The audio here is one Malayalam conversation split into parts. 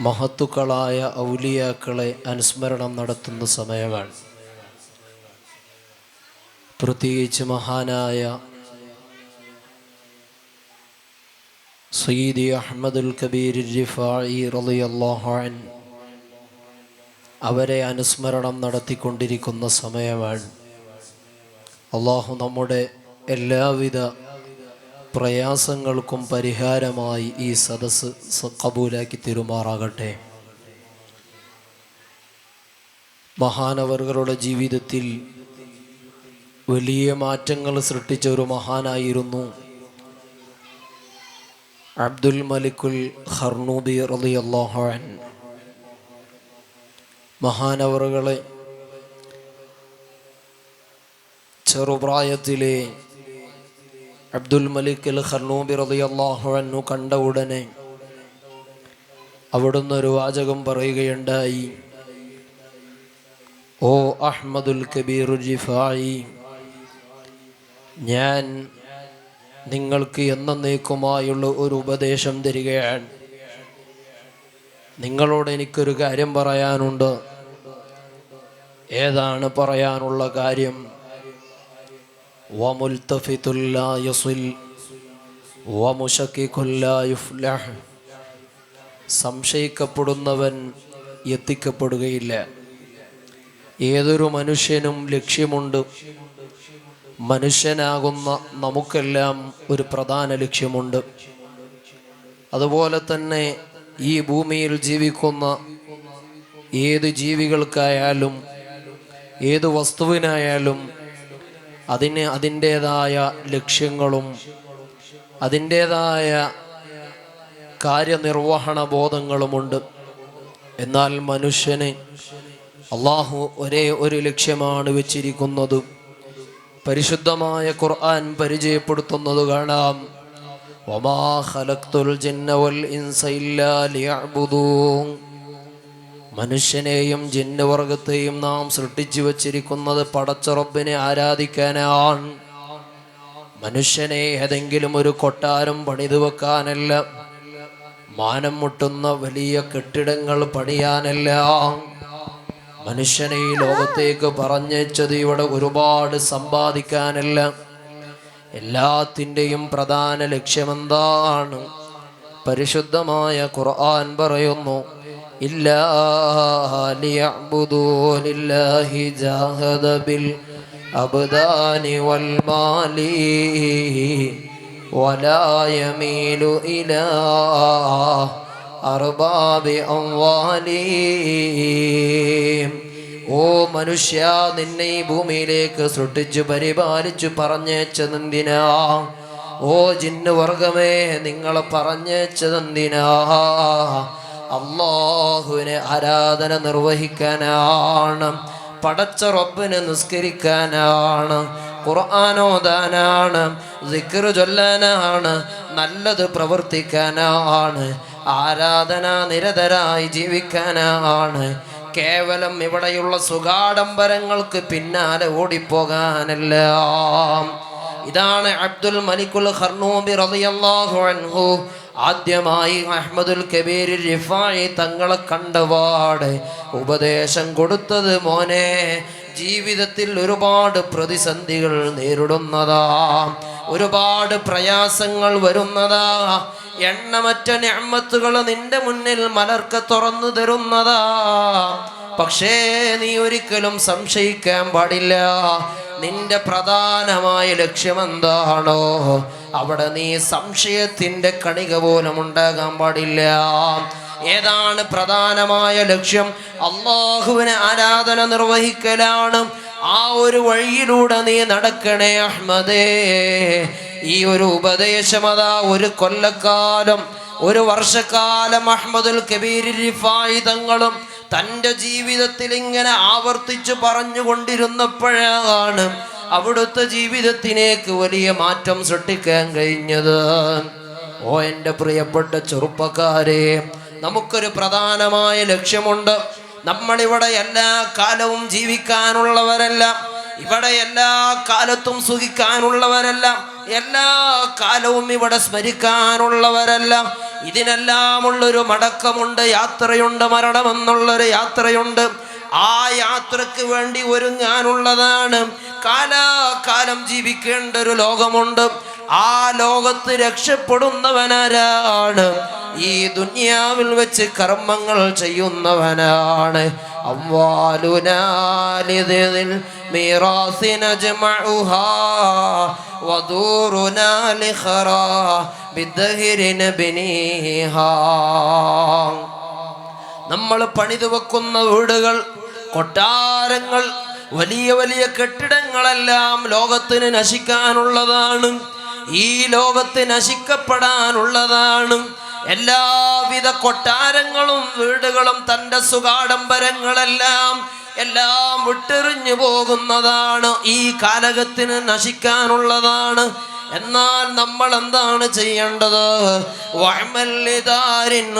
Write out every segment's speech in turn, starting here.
മഹത്തുക്കളായ ഔലിയാക്കളെ അനുസ്മരണം നടത്തുന്ന സമയമാണ്. പ്രത്യേകിച്ച് മഹാനായ സയ്യിദി അഹമ്മദുൽ കബീർ റിഫായി റളിയല്ലാഹു അൻ അവരെ അനുസ്മരണം നടത്തിക്കൊണ്ടിരിക്കുന്ന സമയമാണ്. അള്ളാഹു നമ്മുടെ എല്ലാവിധ പ്രയാസങ്ങൾക്കും പരിഹാരമായി ഈ സദസ്സ് കബൂലാക്കി തീരുമാറാകട്ടെ. മഹാനവറുകളുടെ ജീവിതത്തിൽ വലിയ മാറ്റങ്ങൾ സൃഷ്ടിച്ച ഒരു മഹാനായിരുന്നു അബ്ദുൽ മലിക്കുൽ ഹർണൂബി റലി അൻ. മഹാനവറുകളെ ചെറുപ്രായത്തിലെ അബ്ദുൽ മലിക് അൽ ഖർണൂബി റളിയല്ലാഹു അൻഹു കണ്ട ഉടനെ അവിടുന്ന് ഒരു വാചകം പറയുകയുണ്ടായി. ഓ അഹ്മദുൽ കബീർ ജിഫായി ഞാൻ നിങ്ങൾക്ക് എന്നേക്കുമായുള്ള ഒരു ഉപദേശം തരികയാണ്. നിങ്ങളോട് എനിക്കൊരു കാര്യം പറയാനുണ്ട്. ഏതാണ് പറയാനുള്ള കാര്യം? وملتفت لا يصل ومشكك لا يفلح സംശയിക്കപ്പെടുന്നവൻ എത്തിക്കപ്പെടുകയില്ല ഏതൊരു മനുഷ്യനും ലക്ഷ്യമുണ്ട് മനുഷ്യനാകുന്ന നമുക്കെല്ലാം ഒരു പ്രധാന ലക്ഷ്യമുണ്ട് അതുപോലെ തന്നെ ഈ ഭൂമിയിൽ ജീവിക്കുന്ന ഏത് ജീവികൾക്കായാലും ഏത് വസ്തുവിനായാലും അതിന് അതിന്റേതായ ലക്ഷ്യങ്ങളും അതിന്റേതായ കാര്യനിർവഹണ ബോധങ്ങളുമുണ്ട്. എന്നാൽ മനുഷ്യന് അള്ളാഹു ഒരേ ഒരു ലക്ഷ്യമാണ് വെച്ചിരിക്കുന്നത്. പരിശുദ്ധമായ ഖുർആൻ പരിചയപ്പെടുത്തുന്നത് കാണാം. വമാ ഖലഖ്തുൽ ജിന്ന വൽ ഇൻസ ഇല്ലാ മനുഷ്യനെയും ജിന്നുവർഗത്തെയും നാം സൃഷ്ടിച്ചു വച്ചിരിക്കുന്നത് പടച്ചുറപ്പിനെ ആരാധിക്കാനാണ്. മനുഷ്യനെ ഏതെങ്കിലും ഒരു കൊട്ടാരം പണിതു വെക്കാനല്ല. മാനം മുട്ടുന്ന വലിയ കെട്ടിടങ്ങൾ പണിയാനല്ല. മനുഷ്യനെ ലോകത്തേക്ക് പറഞ്ഞത് ഇവിടെ ഒരുപാട് സമ്പാദിക്കാനല്ല. എല്ലാത്തിന്റെയും പ്രധാന ലക്ഷ്യമെന്താണ്? പരിശുദ്ധമായ ഖുർആൻ പറയുന്നു إلا ليعبدوا لله جاهد بالأبدان والمال ولا يميل إلى أرباب أموالهم ഓ മനുഷ്യ നിന്നെ ഈ ഭൂമിയിലേക്ക് സൃഷ്ടിച്ചു പരിപാലിച്ചു പറഞ്ഞേച്ചതെന്തിനാ ഓ ജിന്നു വർഗമേ നിങ്ങളെ പറഞ്ഞേച്ചതെന്തിനാ അള്ളാഹുവിനെ ആരാധന നിർവഹിക്കാനാണ്. പടച്ച റബ്ബിനെ നിസ്കരിക്കാനാണ്. ഖുർആാനോദാനാണ് സിക്കർ ചൊല്ലാനാണ്. നല്ലത് പ്രവർത്തിക്കാനാണ്. ആരാധന നിരതരായി ജീവിക്കാനാണ്. കേവലം ഇവിടെയുള്ള സുഖാഡംബരങ്ങൾക്ക് പിന്നാലെ ഓടിപ്പോകാനല്ല. ഇതാണ് അബ്ദുൽ മലിക്കുൽ ഖർണൂബി റളിയല്ലാഹു അൻഹു. ആദ്യമായി അഹമ്മദുൽ കബീർ റിഫായി തങ്ങളെ കണ്ടപാട് ഉപദേശം കൊടുത്തത് മോനെ ജീവിതത്തിൽ ഒരുപാട് പ്രതിസന്ധികൾ നേരിടുന്നതാ ഒരുപാട് പ്രയാസങ്ങൾ വരുന്നതാ എണ്ണമറ്റ ഞമ്മത്തുകൾ നിന്റെ മുന്നിൽ മലർക്ക് തുറന്നു തരുന്നതാ. പക്ഷേ നീ ഒരിക്കലും സംശയിക്കാൻ പാടില്ല. നിന്റെ പ്രധാനമായ ലക്ഷ്യമെന്താണോ അവിടെ നീ സംശയത്തിന്റെ കണിക പോലും ഉണ്ടാകാൻ പാടില്ല. ഏതാണ് പ്രധാനമായ ലക്ഷ്യം? അള്ളാഹുവിനെ ആരാധന നിർവഹിക്കലാണ്. ആ ഒരു വഴിയിലൂടെ നീ നടക്കണേ അഹ്മദേ. ഈ ഒരു ഉപദേശം അതാ ഒരു കൊല്ലക്കാലം ഒരു വർഷക്കാലം റിഫായി തങ്ങളും തന്റെ ജീവിതത്തിൽ ഇങ്ങനെ ആവർത്തിച്ചു പറഞ്ഞുകൊണ്ടിരുന്നപ്പോഴാണ് അവിടുത്തെ ജീവിതത്തിലേക്ക് വലിയ മാറ്റം സൃഷ്ടിക്കാൻ കഴിഞ്ഞത്. ഓ എന്റെ പ്രിയപ്പെട്ട ചെറുപ്പക്കാരെ നമുക്കൊരു പ്രധാനമായ ലക്ഷ്യമുണ്ട്. നമ്മളിവിടെ എല്ലാ കാലവും ജീവിക്കാനുള്ളവരല്ല ഇവിടെ എല്ലാ കാലത്തും സുഖിക്കാനുള്ളവരല്ല എല്ലാ കാലവും ഇവിടെ സ്മരിക്കാനുള്ളവരല്ല. ഇതിനെല്ലാമുള്ളൊരു മടക്കമുണ്ട് യാത്രയുണ്ട് മരണമെന്നുള്ളൊരു യാത്രയുണ്ട്. ആ യാത്രയ്ക്ക് വേണ്ടി ഒരുങ്ങാനുള്ളതാണ്. കാലാകാലം ജീവിക്കേണ്ട ഒരു ലോകമുണ്ട്. ആ ലോകത്ത് രക്ഷപ്പെടുന്നവനാരാണ്? ഈ ദുനിയാവിൽ വെച്ച് കർമ്മങ്ങൾ ചെയ്യുന്നവനാണ്. അമ്വാലുനാലിതിൽ മീറാസിന ജമഉഹാ ودورنا ലിഖറാ بالدهر نبنيها നമ്മൾ പണിതു വെക്കുന്ന വീടുകൾ കൊട്ടാരങ്ങൾ വലിയ വലിയ കെട്ടിടങ്ങളെല്ലാം ലോകത്തിന് നശിക്കാനുള്ളതാണ്. ഈ ലോകത്ത് നശിക്കപ്പെടാനുള്ളതാണ്. എല്ലാവിധ കൊട്ടാരങ്ങളും വീടുകളും തന്റെ സുഖാഡംബരങ്ങളെല്ലാം എല്ലാം വിട്ടെറിഞ്ഞു പോകുന്നതാണ്. ഈ കാലകത്തിന് നശിക്കാനുള്ളതാണ്. എന്നാൽ നമ്മൾ എന്താണ് ചെയ്യേണ്ടത്? വഴമല്ലിതാരിൻ.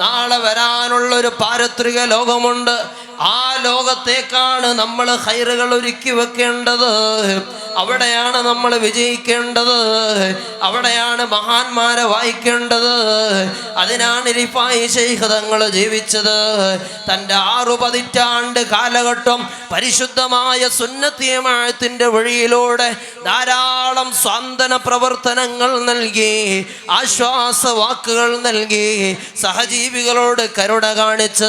നാളെ വരാനുള്ള ഒരു പാരത്രിക ലോകമുണ്ട്. ആ ലോകത്തേക്കാണ് നമ്മൾ ഹൈറുകൾ ഒരുക്കി വെക്കേണ്ടത്. അവിടെയാണ് നമ്മൾ വിജയിക്കേണ്ടത്. അവിടെയാണ് മഹാന്മാരെ വായിക്കേണ്ടത്. അതിനാണ് ഇരിപ്പായി ശൈഖ് തങ്ങൾ ജീവിച്ചത്. തന്റെ ആറു പതിറ്റാണ്ട് കാലഘട്ടം പരിശുദ്ധമായ സുന്നത്തിയമാഴത്തിന്റെ വഴിയിലൂടെ ധാരാളം സ്വാന്തന പ്രവർത്തനങ്ങൾ നൽകി ആശ്വാസ വാക്കുകൾ നൽകി സഹജീവികളോട് കരുണ കാണിച്ച്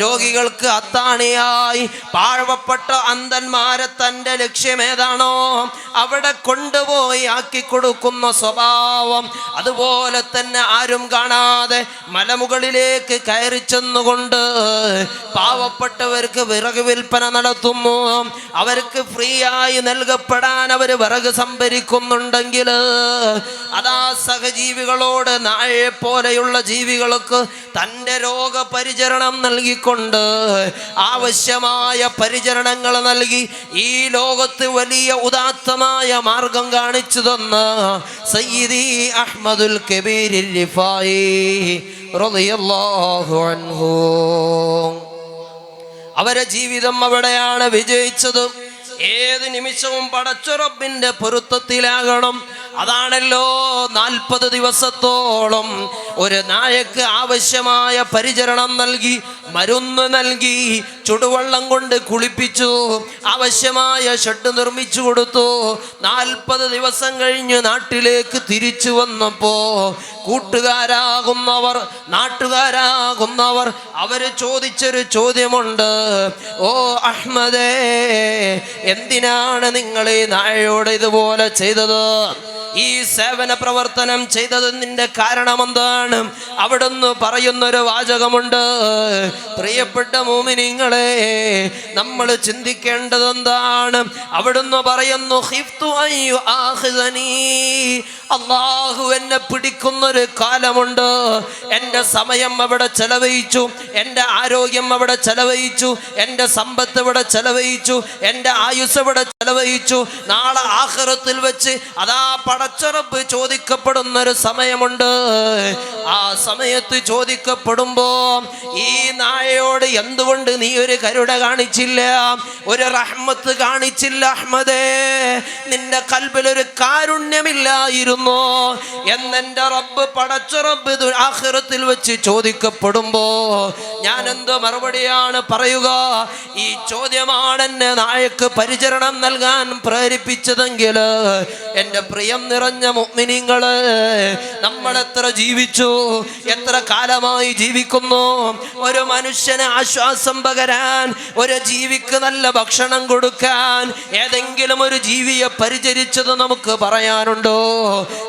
രോഗികൾക്ക് അത്താണിയായി പാഴവപ്പെട്ട അന്ധന്മാരെ തന്റെ ലക്ഷ്യമേതാണോ? അവിടെ കൊണ്ടുപോയി ആക്കി കൊടുക്കുന്ന സ്വഭാവം അതുപോലെ തന്നെ ആരും കാണാതെ മലമുകളിലേക്ക് കയറി ചെന്നുകൊണ്ട് പാവപ്പെട്ടവർക്ക് വിറക് വിൽപ്പന നടത്തുന്നു. അവർക്ക് ഫ്രീ ആയി നൽകപ്പെടാൻ അവർ വിറക് സംഭരിക്കുന്നുണ്ടെങ്കിൽ അതാ സഹജീവികളോട് നായെ പോലെയുള്ള ജീവികൾക്ക് തന്റെ രോഗപരിചരണം നൽകിക്കൊണ്ട് ആവശ്യമായ പരിചരണങ്ങൾ നൽകി ഈ ലോകത്ത് വലിയ ഉദാത്തമായ മാർഗം കാണിച്ചു തന്ന സയ്യിദി അഹ്മദുൽ അവരെ ജീവിതം അവിടെയാണ് വിജയിച്ചത്. ഏത് നിമിഷവും പടച്ചുറപ്പിന്റെ പൊരുത്തത്തിലാകണം. അതാണല്ലോ നാൽപ്പത് ദിവസത്തോളം ഒരു നായക്ക് ആവശ്യമായ പരിചരണം നൽകി മരുന്ന് നൽകി ചുടുവെള്ളം കൊണ്ട് കുളിപ്പിച്ചു. ആവശ്യമായ ഷെഡ് നിർമ്മിച്ചു കൊടുത്തു. നാൽപ്പത് ദിവസം കഴിഞ്ഞ് നാട്ടിലേക്ക് തിരിച്ചു വന്നപ്പോ കൂട്ടുകാരാകുന്നവർ നാട്ടുകാരാകുന്നവർ അവർ ചോദിച്ചൊരു ചോദ്യമുണ്ട്. ഓ അഹ്മദേ എന്തിനാണ് നിങ്ങൾ ഈ ഇതുപോലെ ചെയ്തത്? ഈ സേവന പ്രവർത്തനം ചെയ്തതിന്റെ കാരണം എന്താണ് അവിടുന്ന് പറയുന്നൊരു വാചകമുണ്ട് പ്രിയപ്പെട്ട മോമിനിങ്ങളെ നമ്മൾ ചിന്തിക്കേണ്ടത് എന്താണ് അവിടുന്ന് പറയുന്നു. അള്ളാഹു എന്നെ പിടിക്കുന്നൊരു കാലമുണ്ട്. എന്റെ സമയം അവിടെ ചെലവഴിച്ചു. എന്റെ ആരോഗ്യം അവിടെ ചെലവഴിച്ചു. എന്റെ സമ്പത്ത് ഇവിടെ ചെലവഴിച്ചു. എന്റെ ആയുസ് ഇവിടെ ചെലവഴിച്ചു. നാളെ ആഹ്റത്തിൽ വെച്ച് അതാ പടച്ചുറപ്പ് ചോദിക്കപ്പെടുന്നൊരു സമയമുണ്ട്. ആ സമയത്ത് ചോദിക്കപ്പെടുമ്പോ ഈ നായയോട് എന്തുകൊണ്ട് നീ ഒരു കരുട കാണിച്ചില്ല? ഒരു റഹ്മത്ത് കാണിച്ചില്ല അഹ്മദേ. നിന്റെ കൽബിൽ കാരുണ്യമില്ലായിരുന്നു. എന്നെന്റെ റബ്ബ് പടച്ച റബ്ബ് ആഹ്റത്തിൽ വെച്ച് ചോദിക്കപ്പെടുമ്പോ ഞാൻ എന്തോ മറുപടിയാണ് പറയുക? ഈ ചോദ്യമാണ് എന്നെ നായക്ക് പരിചരണം നൽകാൻ പ്രേരിപ്പിച്ചതെങ്കിൽ എന്റെ പ്രിയം നിറഞ്ഞ മുഗ്മിനിങ്ങൾ നമ്മൾ എത്ര ജീവിച്ചു എത്ര കാലമായി ജീവിക്കുന്നു? ഒരു മനുഷ്യന് ആശ്വാസം പകരാൻ ഒരു ജീവിക്ക് നല്ല ഭക്ഷണം കൊടുക്കാൻ ഏതെങ്കിലും ഒരു ജീവിയെ പരിചരിച്ചത് നമുക്ക് പറയാനുണ്ടോ?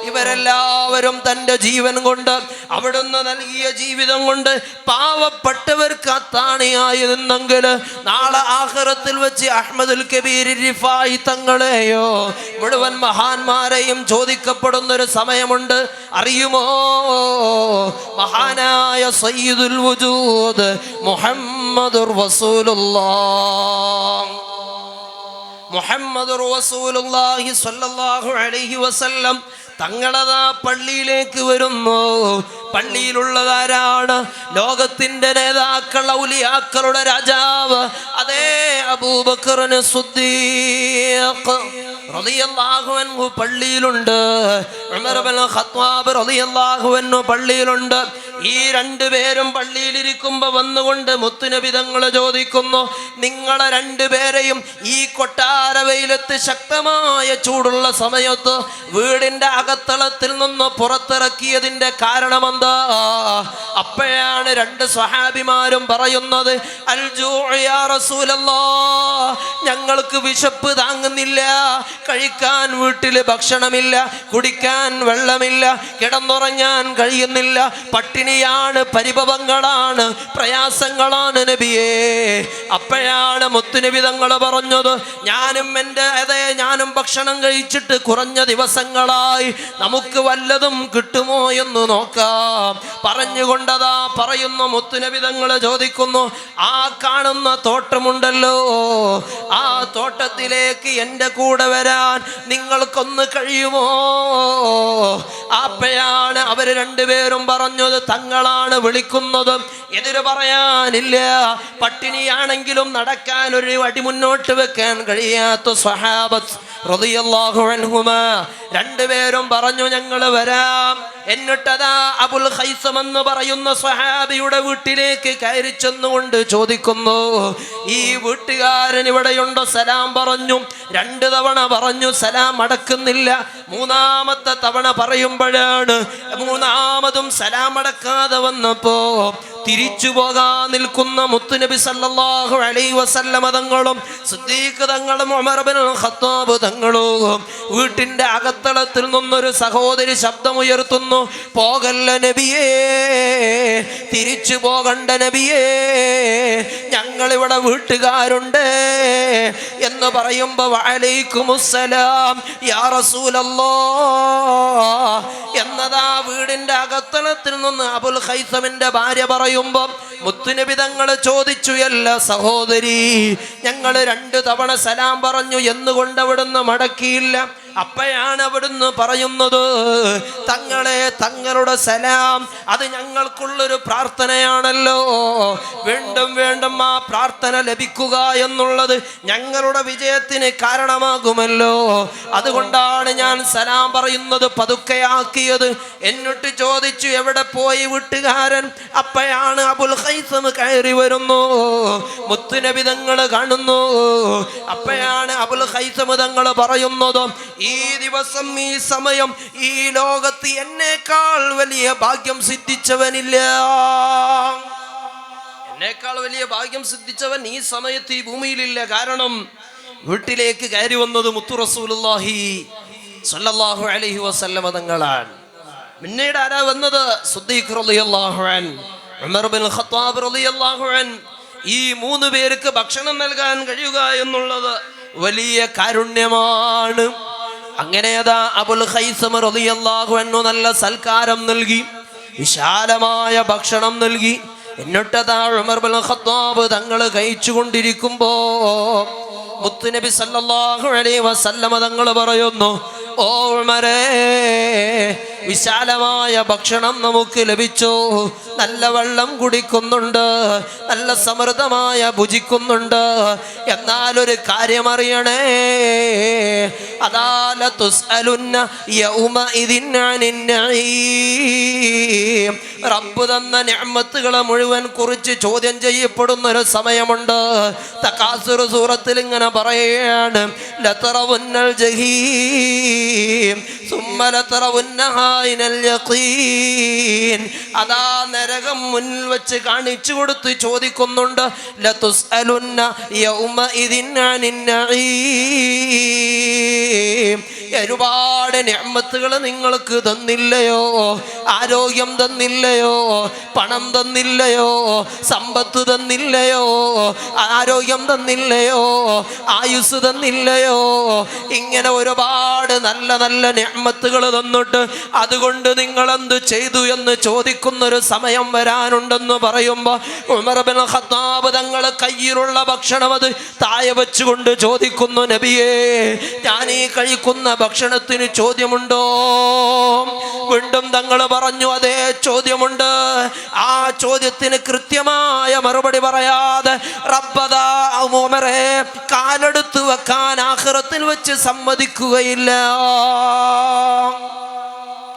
ഇവരെല്ലാവരും തന്റെ ജീവൻ കൊണ്ട് അവിടുന്ന് നൽകിയ ജീവിതം കൊണ്ട് പാവപ്പെട്ടവർക്ക് അത്താണിയായി നിന്നെങ്കിൽ നാളെ ആഹ്റത്തിൽ വെച്ച് അഹമ്മദുൽ കബീർ റിഫായി തങ്ങളെയോ മുഴുവൻ മഹാന്മാരെയും ചോദിക്കപ്പെടുന്നൊരു സമയമുണ്ട്. അറിയുമോ? മഹാനായ സയ്യിദുൽ വജൂദ് മുഹമ്മദുർ മുഹമ്മദ് റസൂലുള്ളാഹി സ്വല്ലല്ലാഹു അലൈഹി വസല്ലം തങ്ങളതാ പള്ളിയിലേക്ക് വരുന്നു. പള്ളിയിലുള്ളതാരാണ്? ലോകത്തിന്റെ നേതാക്കൾ ഔലിയാക്കളുടെ രാജാവ്. അതേ അബൂബക്കറിന് സുദ്ദീഖ്. റളിയല്ലാഹു അൻഹു പള്ളിയിലുണ്ട്. ഉമർ ബിൻ ഖത്താബ് റളിയല്ലാഹു അൻഹു പള്ളിയിലുണ്ട്. ഈ രണ്ടുപേരും പള്ളിയിലിരിക്കുമ്പോ വന്നുകൊണ്ട് മുത്തുനബി തങ്ങൾ ചോദിക്കുന്നു നിങ്ങളെ രണ്ടുപേരെയും ഈ കൊട്ടാര വെയിലത്ത് ശക്തമായ ചൂടുള്ള സമയത്ത് വീടിന്റെ അകത്തളത്തിൽ നിന്ന് പുറത്തിറക്കിയതിന്റെ കാരണമെന്താ? അപ്പോഴാണ് രണ്ട് സ്വഹാബിമാരും പറയുന്നത് അൽ ജൂഉ റസൂലല്ലാ ഞങ്ങൾക്ക് വിശപ്പ് താങ്ങുന്നില്ല കഴിക്കാൻ വീട്ടിൽ ഭക്ഷണമില്ല കുടിക്കാൻ വെള്ളമില്ല കിടന്നുറങ്ങാൻ കഴിയുന്നില്ല. പട്ടിണിയാണ് പരിഭവങ്ങളാണ് പ്രയാസങ്ങളാണ് നബിയേ. അപ്പോഴാണ് മുത്തുനബി തങ്ങൾ പറഞ്ഞത് ഞാനും എന്റെ അതെ ഞാനും ഭക്ഷണം കഴിച്ചിട്ട് കുറഞ്ഞ ദിവസങ്ങളായി നമുക്ക് വല്ലതും കിട്ടുമോ എന്ന് നോക്കാം. പറഞ്ഞുകൊണ്ടതാ പറയുന്നു മുത്തുനബി തങ്ങൾ ചോദിക്കുന്നു ആ കാണുന്ന തോട്ടമുണ്ടല്ലോ ആ തോട്ടത്തിലേക്ക് എന്റെ കൂടെ വരാൻ നിങ്ങൾക്കൊന്ന് കഴിയുമോ? അപ്പയാണ് അവർ രണ്ടുപേരും പറഞ്ഞത് തങ്ങളാണ് വിളിക്കുന്നത്. എതിര് പറയാനില്ല. പട്ടിണിയാണെങ്കിലും നടക്കാൻ ഒരു അടി മുന്നോട്ട് വെക്കാൻ കഴിയാത്ത സ്വഹാബത്ത് രണ്ടുപേരും പറഞ്ഞു ഞങ്ങൾ വരാം. എന്നിട്ടതാ അബുൽ ഖൈസം എന്ന് പറയുന്ന സ്വഹാബിയുടെ വീട്ടിലേക്ക് കയറി ചെന്നുകൊണ്ട് ചോദിക്കുന്നു ഈ വീട്ടുകാരൻ ഇവിടെയുണ്ടോ? സലാം പറഞ്ഞു. രണ്ടു തവണ പറഞ്ഞു സലാം അടക്കുന്നില്ല. മൂന്നാമത്തെ തവണ പറയുമ്പോഴാണ് മൂന്നാമതും സലാം അടക്കാതെ വന്നപ്പോ തിരിച്ചു പോകാൻ നിൽക്കുന്ന മുത്തുനബി സല്ലാഹു അലൈ വസല്ലമ തങ്ങളും സുദ്ദീഖ് തങ്ങളും ഉമർ ഇബ്നുൽ ഖത്താബ് തങ്ങളും വീട്ടിന്റെ അകത്തളത്തിൽ നിന്നൊരു സഹോദരി ശബ്ദമുയർത്തുന്നു പോകല്ല നബിയേ തിരിച്ചു പോകണ്ട നബിയേ ഞങ്ങളിവിടെ വീട്ടുകാരുണ്ട് എന്ന് പറയുമ്പോ വഅലൈക്കുമുസ്സലാം യാ റസൂലല്ലോ എന്നതാ വീടിന്റെ അകത്തളത്തിൽ നിന്ന് അബുൽ ഖൈസമിന്റെ ഭാര്യ പറയുമ്പോ മുത്തുനബി തങ്ങൾ ചോദിച്ചു അല്ല സഹോദരി ഞങ്ങൾ രണ്ട് തവണ സലാം പറഞ്ഞു എന്നുകൊണ്ട് അവിടുന്ന് മടക്കിയില്ല. അപ്പോഴാണ് അവിടുന്ന് പറയുന്നത് തങ്ങളെ തങ്ങളുടെ സലാം അത് ഞങ്ങൾക്കുള്ളൊരു പ്രാർത്ഥനയാണല്ലോ. വീണ്ടും വീണ്ടും ആ പ്രാർത്ഥന ലഭിക്കുക എന്നുള്ളത് ഞങ്ങളുടെ വിജയത്തിന് കാരണമാകുമല്ലോ. അതുകൊണ്ടാണ് ഞാൻ സലാം പറയുന്നത് പതുക്കെയാക്കിയത്. എന്നിട്ട് ചോദിച്ചു എവിടെ പോയി വീട്ടുകാരൻ? അപ്പയാണ് അബുൽ ഹൈസം കയറി വരുന്നു. മുത്തുനബിതങ്ങൾ കാണുന്നു. അപ്പയാണ് അബുൽ ഹൈസം തങ്ങൾ പറയുന്നത് ഈ ദിവസം ഈ സമയം ഈ ലോകത്ത് എന്നേക്കാൾ വലിയ ഭാഗ്യം സിദ്ധിച്ചവനില്ല. എന്നേക്കാൾ വലിയ ഭാഗ്യം സിദ്ധിച്ചവൻ ഈ സമയത്ത് ഈ ഭൂമിയിലില്ല. കാരണം വീട്ടിലേക്ക് കയറി വന്നത് മുത്തു സല്ലാഹു സ്വല്ലല്ലാഹു അലൈഹി വസല്ലമ തങ്ങളാണ്. പിന്നീട് ആരാ വന്നത്? ഉമർ ബിൻ ഈ മൂന്ന് പേർക്ക് ഭക്ഷണം നൽകാൻ കഴിയുക എന്നുള്ളത് വലിയ കാരുണ്യമാണ്. അങ്ങനെ അതാ അബുൽ ഹൈസമർ റളിയല്ലാഹു അൻഹു നല്ല സൽക്കാരം നൽകി വിശാലമായ ഭക്ഷണം നൽകി. എന്നിട്ടതാ ഉമർ ഖത്താബ് തങ്ങൾ കഴിച്ചുകൊണ്ടിരിക്കുമ്പോ മുത്തുനബി സല്ലല്ലാഹു അലൈഹി വസല്ലമ തങ്ങൾ പറയുന്നു ഓ ഉമരേ വിശാലമായ ഭക്ഷണം നമുക്ക് ലഭിച്ചു. നല്ല വെള്ളം കുടിക്കുന്നുണ്ട് നല്ല സമൃദ്ധമായ ഭുജിക്കുന്നുണ്ട്. എന്നാലൊരു കാര്യം അറിയണേ അതാല തുസ്അലുന്ന യൗമഇദിൻ അനിൻ നഈം. റബ്ബ് തന്ന നിഅമത്തുകളെ മുഴുവൻ കുറിച്ച് ചോദ്യം ചെയ്യപ്പെടുന്ന ഒരു സമയമുണ്ട്. തകാസുർ സൂറത്തിൽ ഇങ്ങനെ പറയുകയാണ് ലതറവുന്നൽ ജഹീം അതാ നരകം മുന്നിൽ വെച്ച് കാണിച്ചു കൊടുത്ത് ചോദിക്കുന്നുണ്ട് ലതുസ്അലുന്ന അനിൻ നഈം. ഒരുപാട് ഞമ്മത്തുകൾ നിങ്ങൾക്ക് തന്നില്ലയോ? ആരോഗ്യം തന്നില്ലയോ? പണം തന്നില്ലയോ? സമ്പത്ത് തന്നില്ലയോ? ആരോഗ്യം തന്നില്ലയോ? ആയുസ് തന്നില്ലയോ? ഇങ്ങനെ ഒരുപാട് നല്ല നല്ല ഞമ്മത്തുകൾ തന്നിട്ട് അതുകൊണ്ട് നിങ്ങൾ എന്ത് ചെയ്തു എന്ന് ചോദിക്കുന്നൊരു സമയം വരാനുണ്ടെന്ന് പറയുമ്പോൾ ഉമർ ബിൻ ഖത്താബ് തങ്ങൾ കയ്യിലുള്ള ഭക്ഷണം അത് താഴെ വെച്ചുകൊണ്ട് ചോദിക്കുന്നു നബിയേ ഞാൻ ഈ കഴിക്കുന്ന ഭക്ഷണത്തിന് ചോദ്യമുണ്ടോ? വീണ്ടും തങ്ങൾ പറഞ്ഞു അതേ ചോദ്യമുണ്ട്. ആ ചോദ്യത്തിന് കൃത്യമായ മറുപടി പറയാതെ റബ്ബദാ ഉമറെ കാലെടുത്ത് വെക്കാൻ ആഹ്റത്തിൽ വെച്ച് സമ്മതിക്കുകയില്ല.